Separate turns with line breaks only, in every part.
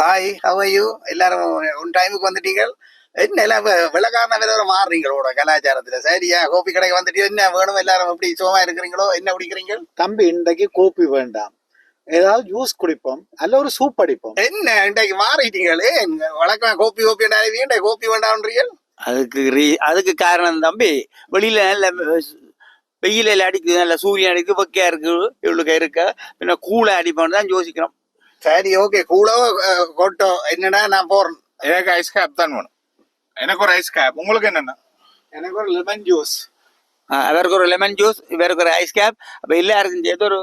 Hi how are you எல்லாரும் உன் டைமுக்கு வந்துட்டீங்க என்ன எல்லாம் வெ- வெள்ளக்காரன வேற மாறுறீங்களோட கலாச்சாரத்துல? சரியா? கோபி கடைக்கு வந்துட்டு என்ன வேணும்? எல்லாரும் எப்படி சுகமா இருக்கிறீங்களோ? என்ன குடிக்கிறீங்க
தம்பி இன்றைக்கு கோப்பி வேண்டாம். ஏதாவது ஜூஸ் குடிப்போம். அல்ல ஒரு சூப் அடிப்போம்.
என்ன? இன்றைக்கு மாறிட்டீங்களே வழக்கம் கோப்பி கோப்பி வீண்டை கோப்பி வேண்டாம்ன்றீங்க
அதுக்கு ரீ- அதுக்கு காரணம் தம்பி வெளியில நல்ல வெயில அடிக்குது நல்ல சூரியன் அடிக்குது வெக்கையா இருக்கு இவளுக்கு இருக்க? பின்ன கூலை அடிப்போம்னு தான் யோசிக்கிறோம்.
சரி ஓகே கூடோ அஹ், கொட்டோ என்னடா நான் போறேன்
எனக்கு ஐஸ் கேப் தான் வேணும் எனக்கு ஒரு ஐஸ் கேப் உங்களுக்கு என்னென்ன
எனக்கு ஒரு லெமன் ஜூஸ்
அவருக்கு ஒரு லெமன் ஜூஸ் இவருக்கு ஒரு ஐஸ் கேப் அப்ப எல்லாருக்கும் சேர்த்து ஒரு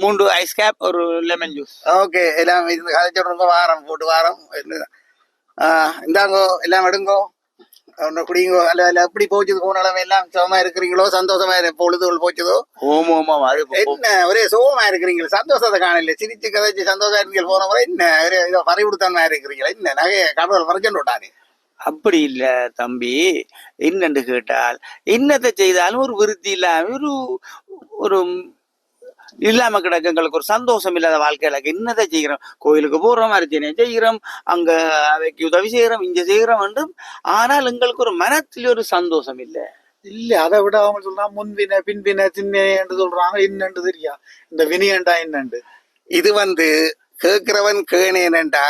மூன்று ஐஸ் கேப் ஒரு லெமன் ஜூஸ்
ஓகே எல்லாம் இது கதைச்சோடுங்க வாரம் போட்டு வாரம் இந்தாங்கோ எல்லாம் எடுங்கோ ஒன்று குடிங்கோ. அல்ல அல்ல எப்படி போச்சுது போனாலும் எல்லாம் சுகமா இருக்கிறீங்களோ சந்தோஷமா இரு- பொழுதுகள் போச்சுதோ?
ஓம் ஓமா
என்ன ஒரே சுகமா இருக்கிறீங்களா சந்தோஷத்தை காணல சிரிச்சு கதைச்சு சந்தோஷமா இருக்கீங்க போன முறை என்ன ஒரே இதோ பறிவிடுத்தன்மா இருக்கிறீங்களா என்ன நகைய கடவுள் மறைச்சு விட்டாரு
அப்படி இல்ல தம்பி என்னன்னு கேட்டால் என்னத்தை செய்தாலும் ஒரு விருத்தி இல்லாம ஒரு ஒரு இல்லாம கிடக்கு. எங்களுக்கு ஒரு சந்தோஷம் இல்லாத வாழ்க்கையில என்னத்தை செய்கிறோம்? கோயிலுக்கு போறோம் அர்ச்சனை செய்கிறோம் அங்க அவைக்கு உதவி செய்கிறோம் இங்க செய்கிறோம் என்றும். ஆனால் எங்களுக்கு ஒரு மனத்தில் ஒரு சந்தோஷம் இல்ல.
இல்ல அதை விட அவங்க சொல்றாங்க முன்வினை பின்வினை திண்ணேன்னு சொல்றாங்க. என்னண்டு தெரியா? இந்த வினியண்டா என்னண்டு
இது வந்து கேட்கிறவன் கேணேனண்டா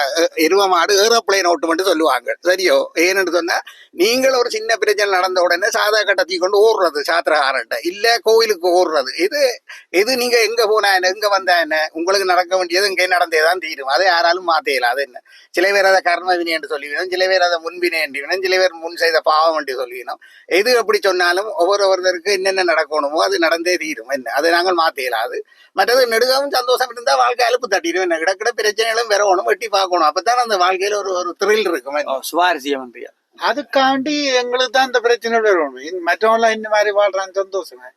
எருவ மாடு ஏரோப்ளைன் ஓட்டு மட்டும் சொல்லுவாங்க சரியோ? ஏன்னு சொன்னா நீங்கள் ஒரு சின்ன பிரச்சனை நடந்த உடனே சாதா கட்டத்தை கொண்டு ஓடுறது சாத்திரகாரன்ட்ட. இல்ல கோயிலுக்கு ஓடுறது. இது இது நீங்க எங்க போனா என்ன எங்க வந்தா என்ன உங்களுக்கு நடக்க வேண்டியது இங்கே நடந்தேதான் தீரும். அதை யாராலும் மாத்தேல அது என்ன? சில பேர் அதை கர்மவினை என்று சொல்லிவிடும். சில பேர் அதை முன்வினை என்று வினம் சில பேர் முன் செய்த பாவம் என்று சொல்லிவிடும். எது எப்படி சொன்னாலும் ஒவ்வொரு ஒருத்தருக்கு என்னென்ன நடக்கணுமோ அது நடந்தே தீரும். என்ன? அதை நாங்கள் மாத்தேல அது மற்றது நெடுகவும் சந்தோஷம் இருந்தால் வாழ்க்கை அலுப்பு தட்டிடும். என்ன? கிடக்கிற பிரச்சனைகளும் வரணும் வெட்டி பார்க்கணும். அப்பதான் அந்த வாழ்க்கையில ஒரு ஒரு த்ரில் இருக்கும்.
சுவாரஸ்யம்
அதுக்காண்டி எங்களுக்கு தான் இந்த பிரச்சனை வரணும் மற்றவங்களாம் இந்த மாதிரி வாழ்றாங்க சந்தோஷமே.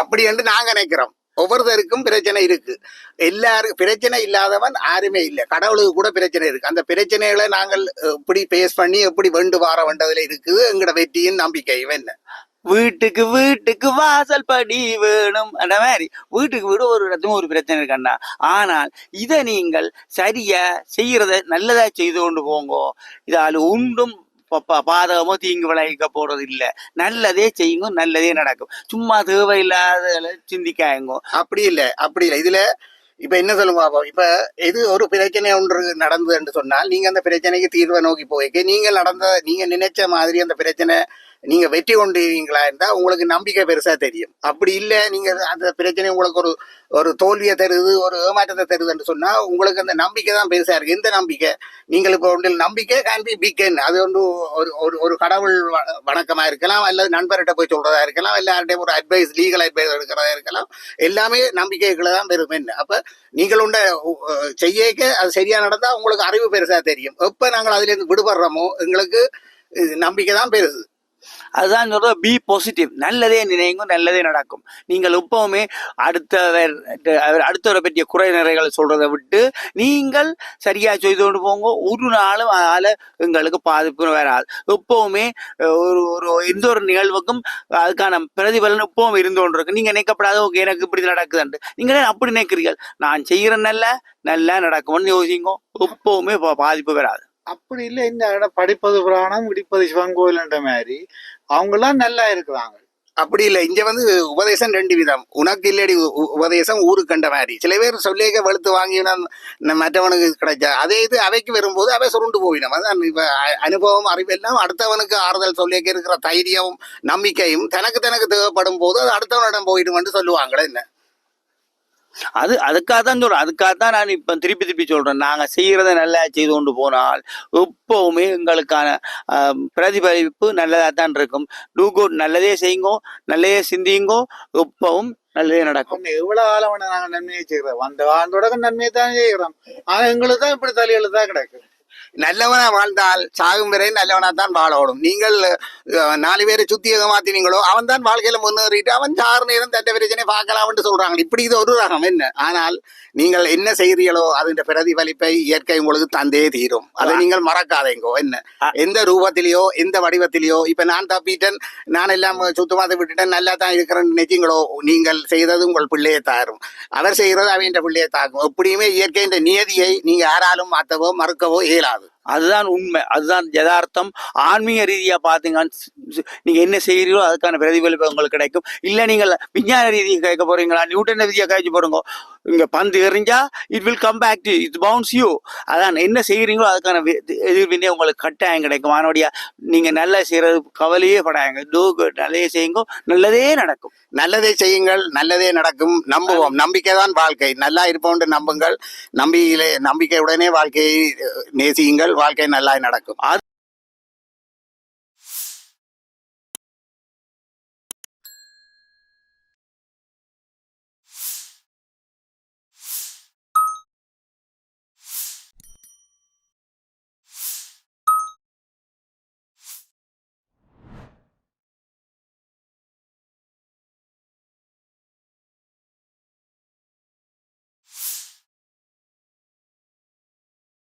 அப்படி என்று நாங்க நினைக்கிறோம். ஒவ்வொருத்தருக்கும் பிரச்சனை இருக்கு. எல்லாரும் பிரச்சனை இல்லாதவன் யாருமே இல்லை. கடவுளுக்கு கூட பிரச்சனை இருக்கு. அந்த பிரச்சனைகளை நாங்கள் எப்படி பேஸ் பண்ணி எப்படி வெண்டு வார வேண்டதுல இருக்குது எங்களோட வெற்றியின் நம்பிக்கையும் என்ன
வீட்டுக்கு வீட்டுக்கு வாசல் படி வேணும். அந்த மாதிரி. வீட்டுக்கு வீடு ஒரு இடத்தும் ஒரு பிரச்சனை இருக்கண்ணா ஆனால் இதை நீங்கள் சரியா செய்யறத நல்லதா செய்து கொண்டு போங்கோ. இதால் உண்டும் ப- ப- பாதகமோ தீங்கு விளைவிக்க போறது இல்ல. நல்லதே செய்யுங்க நல்லதே நடக்கும். சும்மா தேவையில்லாத சிந்திக்காயங்கோ.
அப்படி இல்லை அப்படி இல்லை. இதுல இப்ப என்ன சொல்லுங்க பாப்பா? இப்ப எது ஒரு பிரச்சனை ஒன்று நடந்தது என்று சொன்னால் நீங்க அந்த பிரச்சனைக்கு தீர்வை நோக்கி போய்க்க நீங்க நடந்த நீங்க நினைச்ச மாதிரி அந்த பிரச்சனை நீங்க வெற்றி கொண்டுவீங்களா இருந்தா உங்களுக்கு நம்பிக்கை பெருசா தெரியும். அப்படி இல்லை நீங்க அந்த பிரச்சனை உங்களுக்கு ஒரு ஒரு தோல்வியை தருது ஒரு ஏமாற்றத்தை தருதுன்னு சொன்னா உங்களுக்கு அந்த நம்பிக்கை தான் பெருசா இருக்கு. எந்த நம்பிக்கை? நீங்கள் இப்போ ஒன்றில் நம்பிக்கை கேன் பி பிகன் அது ஒன்று ஒரு ஒரு ஒரு கடவுள் வ- வணக்கமா இருக்கலாம் அல்லது நண்பர்கிட்ட போய் சொல்றதா இருக்கலாம் எல்லார்டையும் ஒரு அட்வைஸ் லீகல் அட்வைஸ் எடுக்கிறதா இருக்கலாம். எல்லாமே நம்பிக்கைகளை தான் பெரும் என்ன? அப்ப நீங்கள் உண்ட செய்யக்க அது சரியா நடந்தா உங்களுக்கு அறிவு பெருசா தெரியும். எப்ப நாங்கள் அதுல இருந்து விடுபடுறோமோ எங்களுக்கு இது நம்பிக்கை தான் பெருசு
அதுதான் சொல்றது பி பாசிட்டிவ் நல்லதே நினைங்க நல்லதே நடக்கும். நீங்கள் எப்பவுமே அடுத்தவர் அடுத்தவரை பற்றிய குறை நிறைகள் சொல்றதை விட்டு நீங்கள் சரியா செய்து கொண்டு போங்க. ஒரு நாளும் அதால எங்களுக்கு பாதிப்பு வராது. எப்பவுமே ஒரு ஒரு எந்த ஒரு நிகழ்வுக்கும் அதுக்கான பிரதிபலன் எப்பவும் இருந்து கொண்டு இருக்கு நீங்க நினைக்கப்படாத ஓகே எனக்கு இப்படி நடக்குதுன்ட்டு. நீங்களே அப்படி நினைக்கிறீர்கள். நான் செய்யற நல்ல நல்லா நடக்கும்னு யோசிங்க. எப்பவுமே பா- பாதிப்பு வராது.
அப்படி இல்லை இந்த இடம் படிப்பது புராணம் இடிப்பது சிவன் கோயில்ன்ற மாதிரி. அவங்கெல்லாம் நல்லா இருக்கிறாங்க.
அப்படி இல்லை இங்கே வந்து உபதேசம் ரெண்டு விதம். உனக்கு இல்லடி உ- உ- உபதேசம் ஊருக்கு கண்ட மாதிரி. சில பேர் சொல்லிக்க வெளுத்து வாங்கினா மற்றவனுக்கு கிடைச்சா. அதே இது அவைக்கு வரும்போது அவை சுருண்டு போயிடும். அதான் இப்போ அனுபவம் அறிவெல்லாம் அடுத்தவனுக்கு ஆறுதல் சொல்லிக்க இருக்கிற தைரியம் நம்பிக்கையும் தனக்கு தனக்கு தேவைப்படும் போது அது அடுத்தவனிடம் போயிடும்னு சொல்லுவாங்களே என்ன?
அது அதுக்காக தான் சொல்றேன். அதுக்காக தான் நான் இப்ப திருப்பி திருப்பி சொல்றேன். நாங்க செய்யறத நல்லா செய்து கொண்டு போனால் எப்பவுமே எங்களுக்கான பிரதிபலிப்பு நல்லதா தான் இருக்கும். டூ குட் நல்லதே செய்யுங்கோ நல்லதே சிந்தியுங்கோ எப்பவும் நல்லதே நடக்கும்.
எவ்வளவு காலம் வேணா நாங்க நன்மையை செய்யறோம் வந்த வாழ்ந்தோட நன்மையை தான் செய்யறோம் ஆனா எங்களுக்கு தான் இப்படி தலையெழுத்தா கிடக்கு.
நல்லவனா வாழ்ந்தால் சாகும் வரை நல்லவனா தான் வாழணும். நீங்கள் நாலு பேரை சுத்தி ஏமாத்தினீங்களோ அவன் தான் வாழ்க்கையில முன்னேறிட்டு அவன் சாறு நேரம் தட்ட பிரச்சனை பார்க்கலாம்னு சொல்றாங்க. இப்படி இது ஒரு ரகம் என்ன? ஆனால் நீங்கள் என்ன செய்கிறீர்களோ அதன் பிரதிபலிப்பை இயற்கை உங்களுக்கு தந்தே தீரும். அதை நீங்கள் மறக்காதீங்கோ. என்ன. எந்த ரூபத்திலேயோ எந்த வடிவத்திலேயோ இப்ப நான் தப்பிட்டேன் நான் எல்லாம் சுத்தமாக விட்டுட்டேன் நல்லா தான் இருக்கிறேன்னு நினைச்சீங்களோ நீங்கள் செய்தது உங்கள் பிள்ளையை தாரும். அவர் செய்கிறது அவன் பிள்ளையை தாக்கும். எப்படியுமே இயற்கையின் நியதியை நீங்க யாராலும் மாற்றவோ மறுக்கவோ இயலாது.
அதுதான் உண்மை. அதுதான் யதார்த்தம். ஆன்மீக ரீதியா பாத்தீங்கன்னா நீங்கள் என்ன செய்கிறீங்களோ அதுக்கான பிரதிபலிப்பு உங்களுக்கு கிடைக்கும். இல்ல நீங்கள் விஞ்ஞான ரீதியை கேட்க போறீங்களா? நியூட்டன் ரீதியா கேட்க போறீங்க? இங்கே பந்து எறிஞ்சா it will come back to it bounce you அதான் என்ன செய்கிறீங்களோ அதுக்கான எதிர்வினை உங்களுக்கு கட்டாயம் கிடைக்கும். ஆனோடைய நீங்கள் நல்லா செய்கிறது கவலையே படாங்க டூ குட் நல்லதே செய்யுங்க நல்லதே நடக்கும்.
நல்லதை செய்யுங்கள் நல்லதே நடக்கும். நம்புவோம். நம்பிக்கை தான் வாழ்க்கை. நல்லா இருப்போம்னு நம்புங்கள். நம்பிக்கையிலே நம்பிக்கையுடனே வாழ்க்கையை நேசியுங்கள். வாழ்க்கை நல்லா நடக்கும்.
அது